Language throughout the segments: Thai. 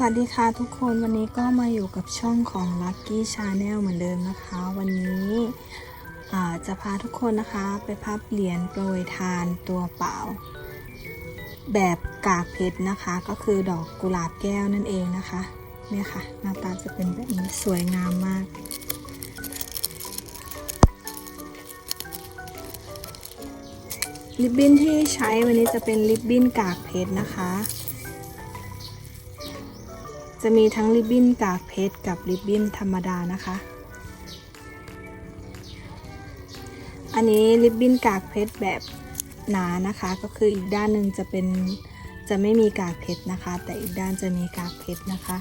สวัสดีค่ะทุกคนวันนี้ก็มาอยู่กับช่องของ Lucky Channel เหมือนเดิมนะคะ วันนี้จะพาทุกคนนะคะไปพับเหรียญโปรยทานตัวเปล่า แบบกากเพชรนะคะ ก็คือดอกกุหลาบแก้วนั่นเองนะคะเนี่ยค่ะหน้าตาจะเป็นแบบนี้สวยงามมาก ริบบิ้นที่ใช้วันนี้จะเป็นริบบิ้นกากเพชรนะคะ จะมีทั้งริบบิ้นกากเพชรกับริบบิ้นธรรมดานะคะ อันนี้ริบบิ้นกากเพชรแบบหนานะคะ ก็คืออีกด้านหนึ่งจะเป็นจะไม่มีกากเพชรนะคะ แต่อีกด้านจะมีกากเพชรนะคะ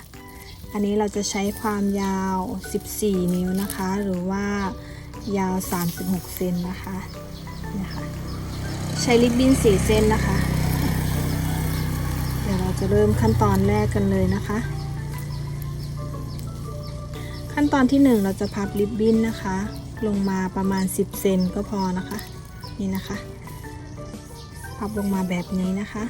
อันนี้เราจะใช้ความยาว 14 นิ้วนะคะ หรือว่ายาว 36 เซนนะคะนะคะใช้ริบบิ้น4เส้นนะคะ เดี๋ยวเราจะเริ่มขั้นตอนแรกกันเลยนะคะ ขั้นตอนที่ 1 เราจะพับริบบิ้นนะคะ ลงมาประมาณ 10 เซนก็พอนะคะ นี่นะคะ พับลงมาแบบนี้นะคะ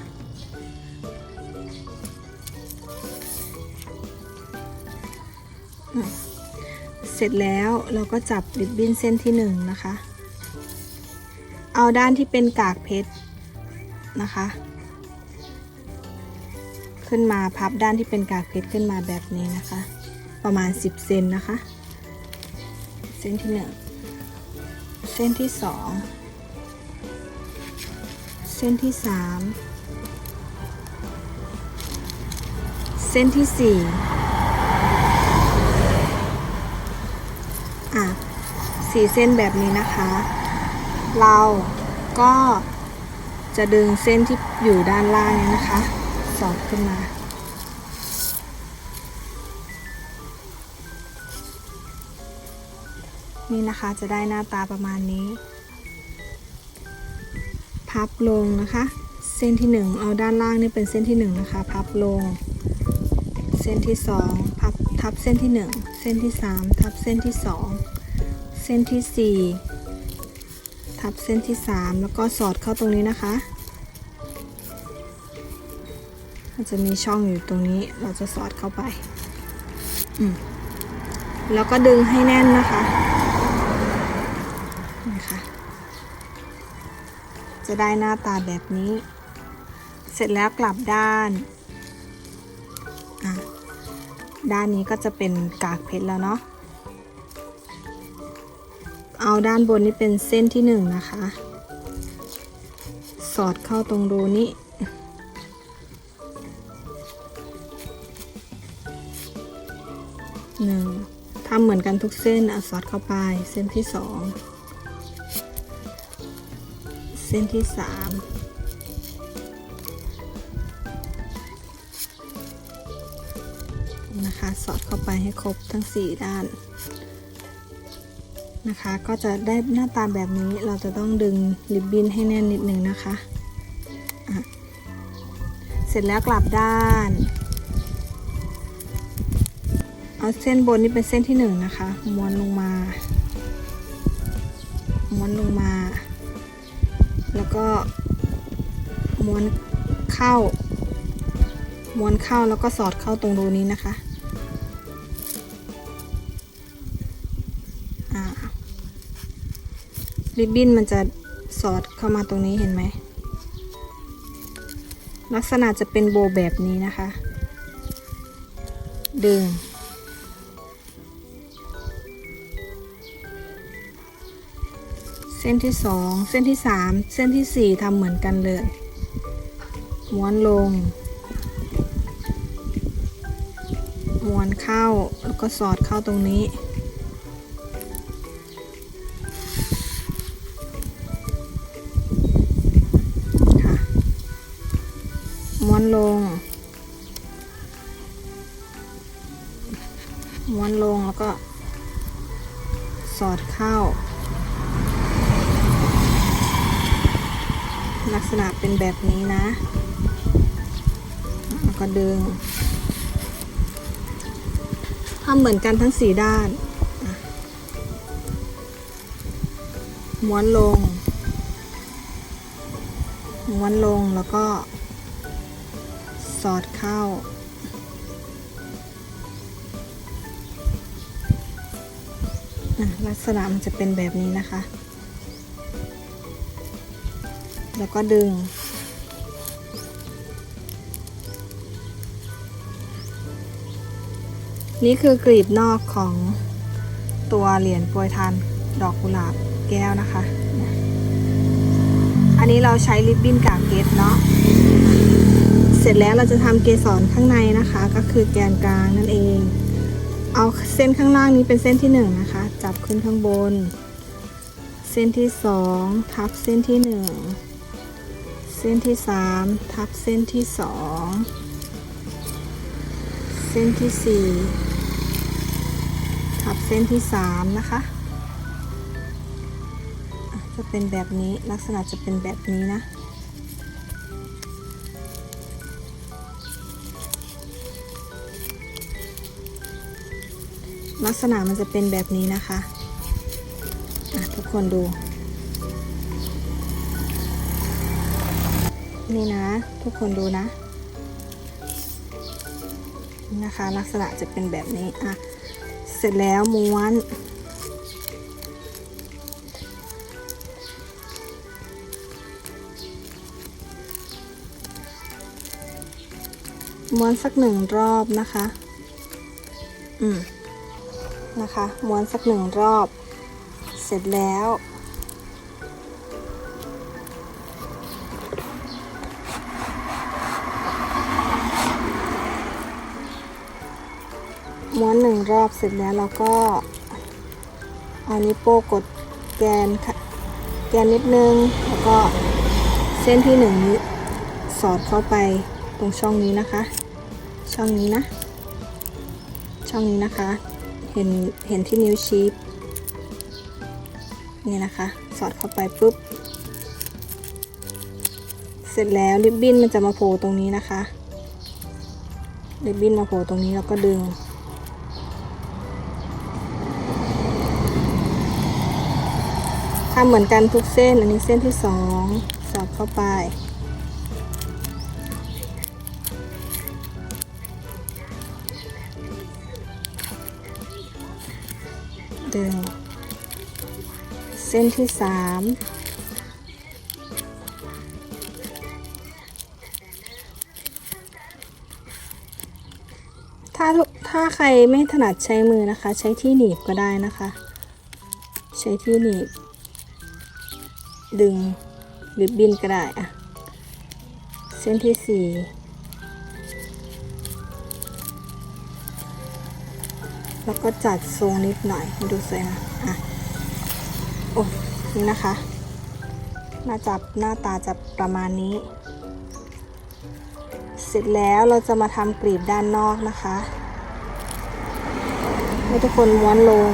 เสร็จแล้วเราก็จับริบบิ้นเส้นที่ 1 นะคะ เอาด้านที่เป็นกากเพชรนะคะ ขึ้นมาพับด้านที่เป็นกากเพชรขึ้นมาแบบนี้นะคะ ประมาณ 10 เซนนะคะ เส้นที่ 1 เส้นที่ 2 เส้นที่ 3 เส้นที่ 4 อะสี่เส้นแบบนี้นะคะ เราก็จะดึงเส้นที่อยู่ด้านล่างนี้นะคะ สอดขึ้นมา นี่นะคะจะได้หน้าตาประมาณนี้ พับลงนะคะ เส้นที่ 1 เอาด้านล่างนี่เป็นเส้นที่ 1 นะคะ พับลง เส้นที่ 2 พับทับเส้นที่ 1 เส้นที่ 3 ทับเส้นที่ 2 เส้นที่ 4 ทับเส้นที่ 3 แล้วก็สอดเข้าตรงนี้นะคะมันจะมีช่องอยู่ตรงนี้เราจะสอดเข้าไป อืมแล้วก็ดึงให้แน่นนะคะ นะคะ จะได้หน้าตาแบบนี้ เสร็จแล้วกลับด้าน ด้านนี้ก็จะเป็นกากเพชรแล้วเนาะ เอาด้านบนนี้เป็นเส้นที่หนึ่งนะคะ สอดเข้าตรงรูนี้หนึ่งทำเหมือนกันทุกเส้นอสอดเข้าไปเส้นที่สอง เส้นที่สามนะคะสอดเข้าไปให้ครบทั้งสี่ด้านนะคะ ก็จะได้หน้าตาแบบนี้เราจะต้องดึงริบบิ้นให้แน่นนิดนึงนะคะะเสร็จแล้วกลับด้าน เอาเส้นบนนี่เป็นเส้นที่หนึ่งนะคะม้วนลงมาม้วนลงมา แล้วก็ม้วนเข้า ม้วนเข้าแล้วก็สอดเข้าตรงรูนี้นะคะริบบิ้นมันจะสอดเข้ามาตรงนี้เห็นไหม ลักษณะจะเป็นโบแบบนี้นะคะ ดึง ส้นที่สองเส้นที่สามเส้นที่สี่ทำเหมือนกันเลย ม้วนลง ม้วนเข้าแล้วก็สอดเข้าตรงนี้ ค่ะ ม้วนลง ม้วนลงแล้วก็สอดเข้า ลักษณะเป็นแบบนี้นะแล้วก็ดึงทำเหมือนกันทั้งสี่ด้านม้วนลง ม้วนลงแล้วก็สอดเข้า ลักษณะมันจะเป็นแบบนี้นะคะ แล้วก็ดึง นี่คือกรีบนอกของตัวเหรียญโปรยทานดอกกุหลาบแก้วนะคะ อันนี้เราใช้ริบบิ้นกากเพชรเนาะ เสร็จแล้วเราจะทำเกสรข้างในนะคะ ก็คือแกนกลางนั่นเอง เอาเส้นข้างล่างนี้เป็นเส้นที่หนึ่งนะคะ จับขึ้นข้างบน เส้นที่สองทับเส้นที่หนึ่งเส้นที่สามทับเส้นที่สองเส้นที่สี่ทับเส้นที่สามนะคะจะเป็นแบบนี้ลักษณะจะเป็นแบบนี้นะลักษณะมันจะเป็นแบบนี้นะคะะทุกคนดู นี่นะ ทุกคนดูนะ นะคะ ลักษณะจะเป็นแบบนี้อะเสร็จแล้วม้วน ม้วนสักหนึ่งรอบนะคะ อืมนะคะ ม้วนสักหนึ่งรอบ เสร็จแล้ว ม้วนหนึ่งรอบเสร็จแล้วเราก็เอานิ้วโป้งกดแกนค่ะแกนนิดนึง แล้วก็เส้นที่หนึ่งนี้สอดเข้าไปตรงช่องนี้นะคะ ช่องนี้นะ ช่องนี้นะคะ เห็นเห็นที่นิ้วชี้นี่นะคะ สอดเข้าไปปุ๊บ เสร็จแล้วริบบิ้นมันจะมาโผล่ตรงนี้นะคะริบบิ้นมาโผล่ตรงนี้แล้วก็ดึง ทำเหมือนกันทุกเส้น อันนี้เส้นที่สองสอดเข้าไป ดึง เส้นที่สามถ้าถ้าใครไม่ถนัดใช้มือนะคะ ใช้ที่หนีบก็ได้นะคะ ใช้ที่หนีบ ดึงหริบบิ้นก็ได้อะเส้นที่สี่แล้วก็จัดทรงนิดหน่อยให้ดูสวยนะอะโอ้นี่นะคะหน้าจับหน้าตาจะประมาณนี้ เสร็จแล้วเราจะมาทำกลีบด้านนอกนะคะให้ทุกคนม้วนลง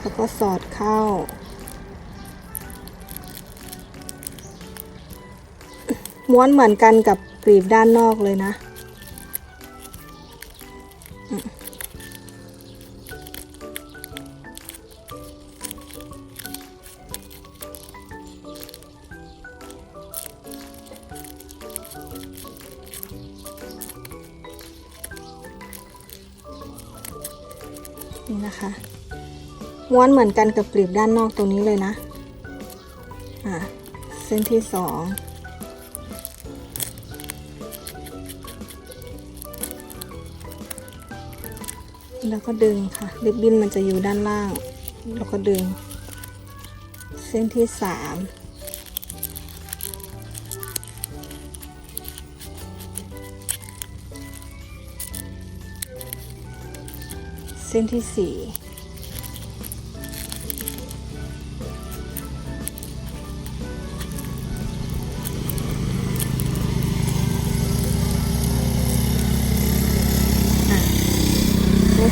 แล้วก็สอดเข้า ม้วนเหมือนกันกับกลีบด้านนอกเลยนะ นี่นะคะ ม้วนเหมือนกันกับกลีบด้านนอกตรงนี้เลยนะ อะเส้นที่สอง แล้วก็ดึงค่ะริบบิ้นมันจะอยู่ด้านล่าง แล้วก็ดึง เส้นที่สามเส้นที่สี่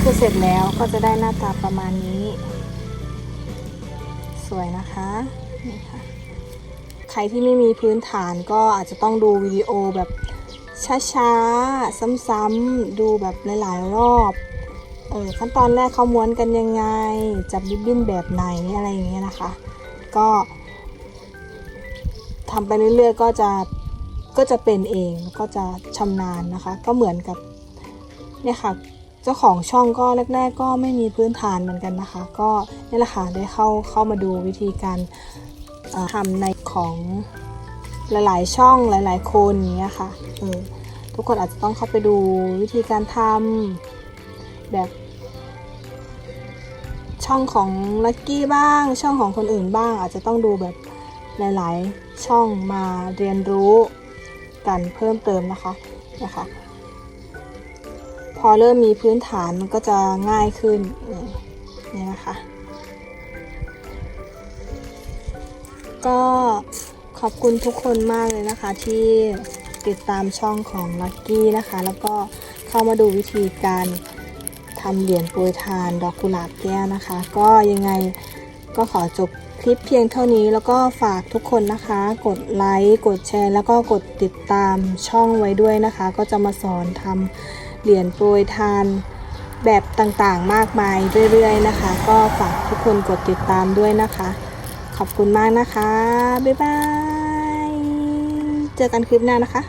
คือเสร็จแล้วก็จะได้หน้าตาประมาณนี้ สวยนะคะนี่ค่ะใครที่ไม่มีพื้นฐานก็อาจจะต้องดูวิดีโอแบบช้าๆ ซ้ำๆ ดูแบบหลายๆ รอบ เออขั้นตอนแรกเขาม้วนกันยังไง จับริบบิ้นแบบไหนอะไรอย่างเงี้ยนะคะ ก็ทำไปเรื่อยๆ ก็จะก็จะเป็นเองก็จะชำนาญนะคะ ก็เหมือนกับเนี่ยค่ะ เจ้าของช่องก็แรก ๆ ก็ไม่มีพื้นฐานเหมือนกันนะคะ ก็นี่แหละค่ะได้เข้าเข้ามาดูวิธีการทำในของหลายๆ ช่องหลาย ๆ คนอย่างเงี้ยค่ะเออทุกคนอาจจะต้องเข้าไปดูวิธีการทำแบบ ช่องของลักกี้บ้าง ช่องของคนอื่นบ้าง อาจจะต้องดูแบบหลาย ๆ ช่องมาเรียนรู้กันเพิ่มเติมนะคะนะคะ อเริ่มมีพื้นฐานมันก็จะง่ายขึ้นนี่นี่นะคะ ก็ขอบคุณทุกคนมากเลยนะคะที่ติดตามช่องของลักกี้นะคะ แล้วก็เข้ามาดูวิธีการทำเหรียญโปรยทานดอกกุหลาบแก้วนะคะ ก็ยังไงก็ขอจบคลิปเพียงเท่านี้แล้วก็ฝากทุกคนนะคะ กดไลค์กดแชร์ แล้วก็กดติดตามช่องไว้ด้วยนะคะ ก็จะมาสอนทำ เหรียญโปรยทาน แบบต่างๆมากมายเรื่อยๆนะคะ ก็ฝากทุกคนกดติดตามด้วยนะคะ ขอบคุณมากนะคะ บ๊ายบาย เจอกันคลิปหน้านะคะ